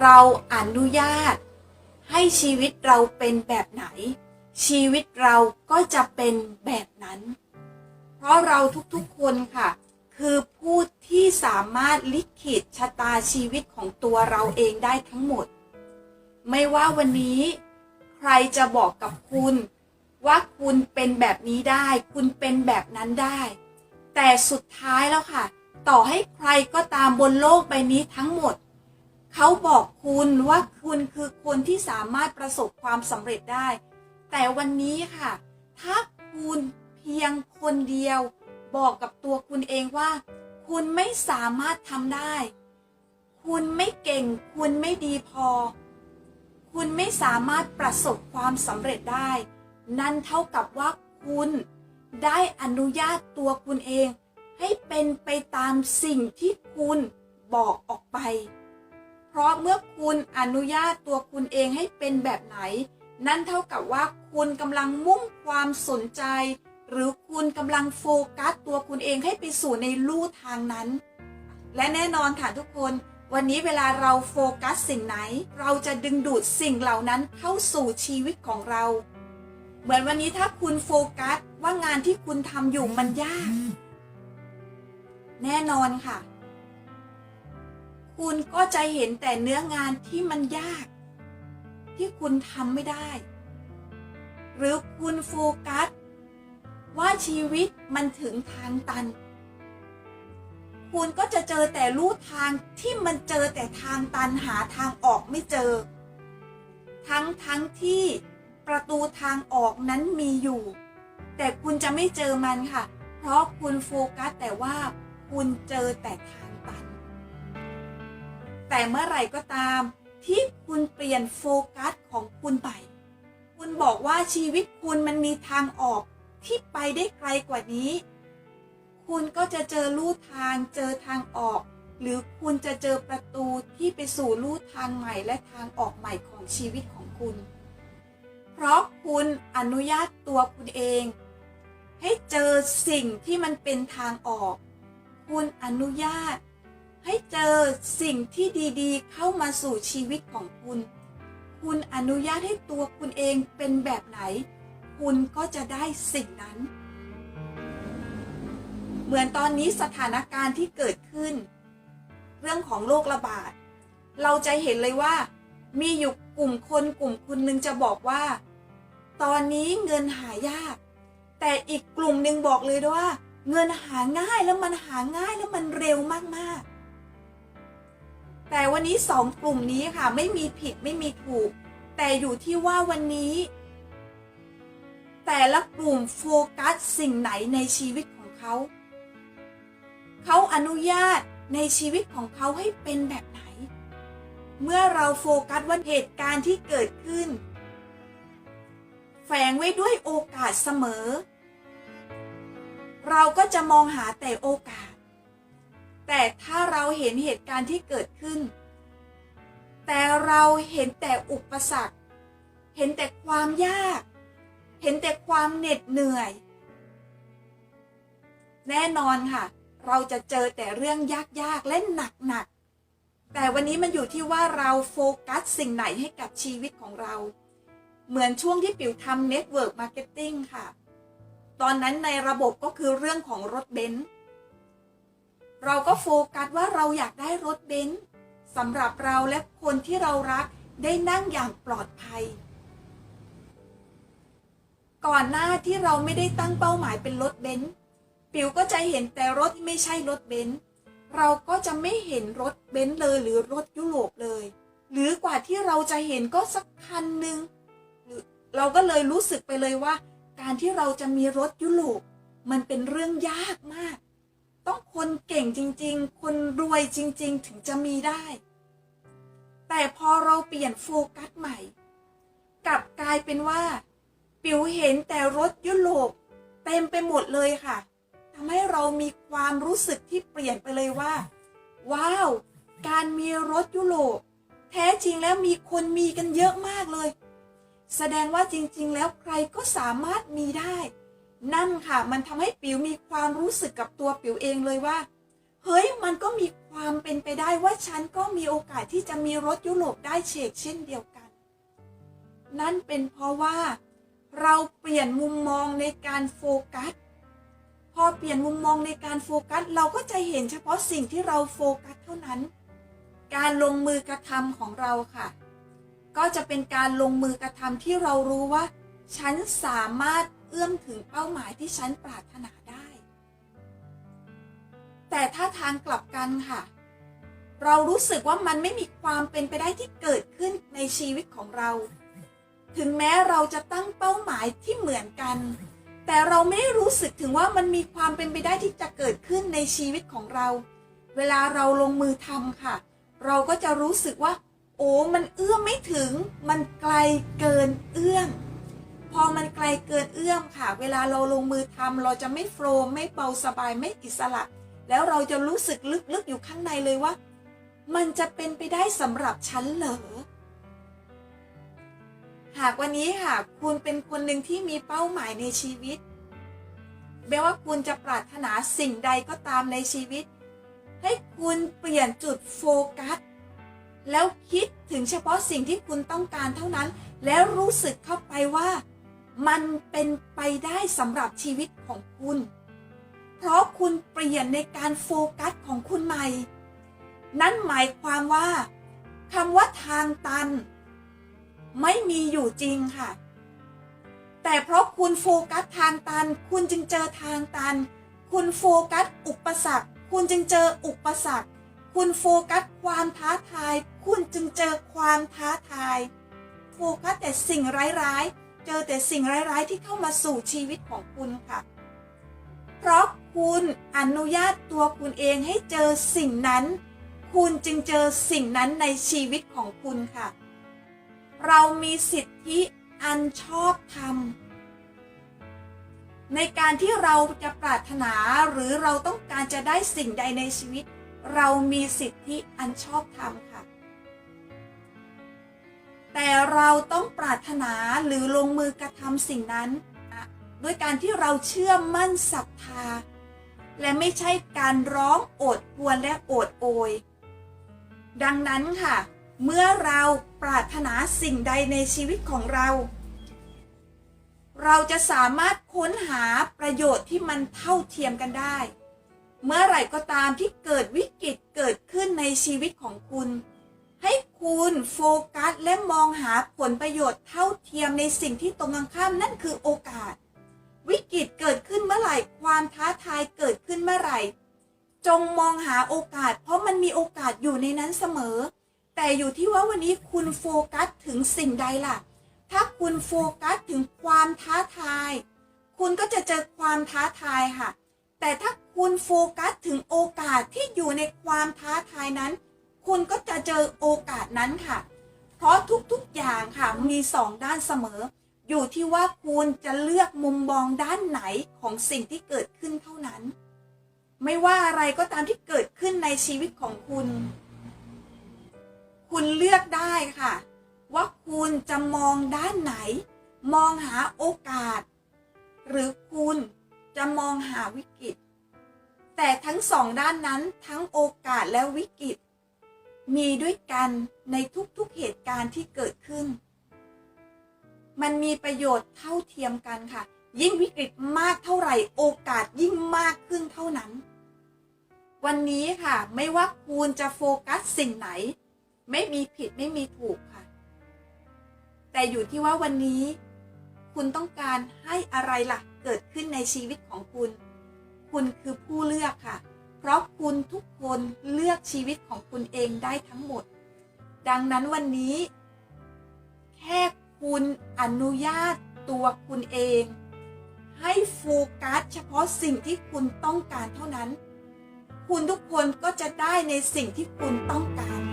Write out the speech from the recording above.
เราอนุญาต ให้ชีวิตเราเป็นแบบไหน ชีวิตเราก็จะเป็นแบบนั้น เพราะเราทุกๆคนค่ะ คือผู้ที่สามารถลิขิตชะตาชีวิตของตัวเราเองได้ทั้งหมด ไม่ว่าวันนี้ ใครจะบอกกับคุณ ว่าคุณเป็นแบบนี้ได้ คุณเป็นแบบนั้นได้ แต่สุดท้ายแล้วค่ะ ต่อให้ใครก็ตามบนโลกใบนี้ทั้งหมด เขาบอกคุณว่าคุณคือคนที่สามารถประสบความสำเร็จได้ แต่วันนี้ค่ะ ถ้าคุณเพียงคนเดียว บอกกับตัวคุณเองว่า คุณไม่สามารถทำได้ คุณไม่เก่ง คุณไม่ดีพอ คุณไม่สามารถประสบความสำเร็จได้ นั่นเท่ากับว่าคุณได้อนุญาตตัวคุณเอง ให้เป็นไปตามสิ่งที่คุณบอกออกไป เพราะเมื่อคุณอนุญาตตัวคุณเองให้เป็นแบบไหน นั่นเท่ากับว่าคุณกำลังมุ่งความสนใจ หรือคุณกำลังโฟกัสตัวคุณเองให้ไปสู่ในลู่ทางนั้น และแน่นอนค่ะทุกคน วันนี้เวลาเราโฟกัสสิ่งไหน เราจะดึงดูดสิ่งเหล่านั้นเข้าสู่ชีวิตของเรา เหมือนวันนี้ถ้าคุณโฟกัสว่างานที่คุณทำอยู่มันยาก แน่นอนค่ะ คุณก็จะเห็นแต่เนื้องานที่มันยาก ที่คุณทำไม่ได้ หรือคุณโฟกัส ว่าชีวิตมันถึงทางตัน คุณก็จะเจอแต่ลู่ทางที่มันเจอแต่ทางตันหาทางออกไม่เจอ ทั้งทั้งที่ประตูทางออกนั้นมีอยู่ แต่คุณจะไม่เจอมันค่ะ เพราะคุณโฟกัสแต่ว่าคุณเจอแต่ทาง แต่เมื่อไหร่ก็ตาม ที่คุณเปลี่ยนโฟกัสของคุณไป คุณบอกว่าชีวิตคุณมันมีทางออกที่ไปได้ไกลกว่านี้ คุณก็จะเจอลู่ทางเจอทางออก หรือคุณจะเจอประตูที่ไปสู่ลู่ทางใหม่และทางออกใหม่ของชีวิตของคุณ เพราะคุณอนุญาตตัวคุณเอง ให้เจอสิ่งที่มันเป็นทางออก คุณอนุญาต ให้เจอสิ่งที่ดีๆ เข้ามาสู่ชีวิตของคุณ คุณอนุญาตให้ตัวคุณเองเป็นแบบไหน คุณก็จะได้สิ่งนั้น เหมือนตอนนี้สถานการณ์ที่เกิดขึ้น เรื่องของโรคระบาด เราจะเห็นเลยว่า มีอยู่กลุ่มคนกลุ่มคุณหนึ่งจะบอกว่า ตอนนี้เงินหายาก แต่อีกกลุ่มหนึ่งบอกเลยว่า เงินหาง่ายแล้วมันหาง่ายแล้วมันเร็วมากๆ แต่วันนี้สองกลุ่มนี้ค่ะ ไม่มีผิดไม่มีถูก แต่อยู่ที่ว่าวันนี้ แต่ละกลุ่มโฟกัสสิ่งไหนในชีวิตของเขา เขาอนุญาตในชีวิตของเขาให้เป็นแบบไหน เมื่อเราโฟกัสว่าเหตุการณ์ที่เกิดขึ้น แฝงไว้ด้วยโอกาสเสมอ เราก็จะมองหาแต่โอกาส แต่ถ้าเราเห็นเหตุการณ์ที่เกิดขึ้น แต่เราเห็นแต่อุปสรรค เห็นแต่ความยาก เห็นแต่ความเหน็ดเหนื่อย แน่นอนค่ะ เราจะเจอแต่เรื่องยากๆและหนักๆ แต่วันนี้มันอยู่ที่ว่าเราโฟกัสสิ่งไหนให้กับชีวิตของเรา เหมือนช่วงที่ปิวทำเน็ตเวิร์กมาร์เก็ตติ้งค่ะ ตอนนั้นในระบบก็คือเรื่องของรถเบนซ์ เราก็โฟกัสว่าเราอยากได้รถเบนซ์สำหรับเราและคนที่เรารักได้นั่งอย่างปลอดภัย ก่อนหน้าที่เราไม่ได้ตั้งเป้าหมายเป็นรถเบนซ์ปิวก็จะเห็นแต่รถที่ไม่ใช่รถเบนซ์เราก็จะไม่เห็นรถเบนซ์เลยหรือรถยุโรปเลย หรือกว่าที่เราจะเห็นก็สักคันหนึ่งเราก็เลยรู้สึกไปเลยว่า การที่เราจะมีรถยุโรปมันเป็นเรื่องยากมาก ต้องคนเก่งจริง ๆ คนรวยจริง ๆ ถึงจะมีได้ แต่พอเราเปลี่ยนโฟกัสใหม่ กลับกลายเป็นว่า ปิวเห็นแต่รถยุโรปเต็มไปหมดเลยค่ะทำให้เรามีความรู้สึกที่เปลี่ยนไปเลยว่า ว้าว การมีรถยุโรปแท้จริงแล้วมีคนมีกันเยอะมากเลย แสดงว่าจริง ๆ แล้วใครก็สามารถมีได้ นั่นค่ะ มันทำให้ปิวมีความรู้สึกกับตัวปิวเองเลยว่า เฮ้ยมันก็มีความเป็นไปได้ว่าฉันก็มีโอกาสที่จะมีรถยุโรปได้เชกเช่นเดียวกัน นั่นเป็นเพราะว่า เราเปลี่ยนมุมมองในการโฟกัส พอเปลี่ยนมุมมองในการโฟกัส เราก็จะเห็นเฉพาะสิ่งที่เราโฟกัสเท่านั้น การลงมือกระทำของเราค่ะ ก็จะเป็นการลงมือกระทำที่เรารู้ว่า ฉันสามารถ เอื้อมถึงเป้าหมายที่ฉันปรารถนาได้ แต่ถ้าทางกลับกันค่ะ เรารู้สึกว่ามันไม่มีความเป็นไปได้ที่เกิดขึ้นในชีวิตของเรา ถึงแม้เราจะตั้งเป้าหมายที่เหมือนกัน แต่เราไม่ได้รู้สึกถึงว่ามันมีความเป็นไปได้ที่จะเกิดขึ้นในชีวิตของเรา เวลาเราลงมือทำค่ะ เราก็จะรู้สึกว่า โอ้มันเอื้อมไม่ถึง มันไกลเกินเอื้อม พอมันไกลเกินเอื้อมค่ะ เวลาเราลงมือทำเราจะไม่โฟล์ไม่เบาสบายไม่อิสระ แล้วเราจะรู้สึกลึกๆอยู่ข้างในเลยว่า มันจะเป็นไปได้สำหรับฉันเหรอหากวันนี้ค่ะคุณเป็นคนหนึ่งที่มีเป้าหมายในชีวิตไม่ว่าคุณจะปรารถนาสิ่งใดก็ตามในชีวิต ให้คุณเปลี่ยนจุดโฟกัส แล้วคิดถึงเฉพาะสิ่งที่คุณต้องการเท่านั้น แล้วรู้สึกเข้าไปว่า มันเป็นไปได้สำหรับชีวิตของคุณ เพราะคุณเปลี่ยนในการโฟกัสของคุณใหม่ นั่นหมายความว่าคำว่าทางตัน ไม่มีอยู่จริงค่ะ แต่เพราะคุณโฟกัสทางตัน คุณจึงเจอทางตัน คุณโฟกัสอุปสรรค คุณจึงเจออุปสรรค คุณโฟกัสความท้าทาย คุณจึงเจอความท้าทาย โฟกัสแต่สิ่งร้ายๆ เจอแต่สิ่งร้ายๆที่เข้ามาสู่ชีวิตของคุณค่ะ เพราะคุณอนุญาตตัวคุณเองให้เจอสิ่งนั้น คุณจึงเจอสิ่งนั้นในชีวิตของคุณค่ะ เรามีสิทธิอันชอบธรรมในการที่เราจะปรารถนาหรือเราต้องการจะได้สิ่งใดในชีวิต เรามีสิทธิอันชอบธรรมค่ะ แต่เราต้องปรารถนาหรือลงมือกระทำสิ่งนั้นด้วยการที่เราเชื่อมั่นศรัทธา และไม่ใช่การร้องโอดควรและโอดโอย ดังนั้นค่ะ เมื่อเราปรารถนาสิ่งใดในชีวิตของเรา เราจะสามารถค้นหาประโยชน์ที่มันเท่าเทียมกันได้ เมื่อไหร่ก็ตามที่เกิดวิกฤตเกิดขึ้นในชีวิตของคุณ ให้คุณโฟกัสและมองหาผลประโยชน์เท่าเทียมในสิ่งที่ตรงกันข้ามนั่นคือโอกาส วิกฤตเกิดขึ้นเมื่อไหร่ ความท้าทายเกิดขึ้นเมื่อไหร่ จงมองหาโอกาส เพราะมันมีโอกาสอยู่ในนั้นเสมอ แต่อยู่ที่ว่าวันนี้คุณโฟกัสถึงสิ่งใดล่ะ ถ้าคุณโฟกัสถึงความท้าทาย คุณก็จะเจอความท้าทายค่ะ แต่ถ้าคุณโฟกัสถึงโอกาสที่อยู่ในความท้าทายนั้น คุณก็จะเจอโอกาสนั้นค่ะ เพราะทุกๆอย่างค่ะมีสองด้านเสมอ อยู่ที่ว่าคุณจะเลือกมุมมองด้านไหนของสิ่งที่เกิดขึ้นเท่านั้น ไม่ว่าอะไรก็ตามที่เกิดขึ้นในชีวิตของคุณ คุณเลือกได้ค่ะ ว่าคุณจะมองด้านไหน มองหาโอกาส หรือคุณจะมองหาวิกฤตแต่ทั้งสองด้านนั้นทั้งโอกาสและวิกฤต มีด้วยกันในทุกๆเหตุการณ์ที่เกิดขึ้น มันมีประโยชน์เท่าเทียมกันค่ะ ยิ่งวิกฤตมากเท่าไหร่โอกาสยิ่งมากขึ้นเท่านั้น วันนี้ค่ะ ไม่ว่าคุณจะโฟกัสสิ่งไหน ไม่มีผิดไม่มีถูกค่ะ แต่อยู่ที่ว่าวันนี้ คุณต้องการให้อะไรล่ะ เกิดขึ้นในชีวิตของคุณ คุณคือผู้เลือกค่ะ เพราะคุณทุกคนเลือกชีวิตของคุณเองได้ทั้งหมด ดังนั้นวันนี้ แค่คุณอนุญาตตัวคุณเอง ให้โฟกัสเฉพาะสิ่งที่คุณต้องการเท่านั้น คุณทุกคนก็จะได้ในสิ่งที่คุณต้องการ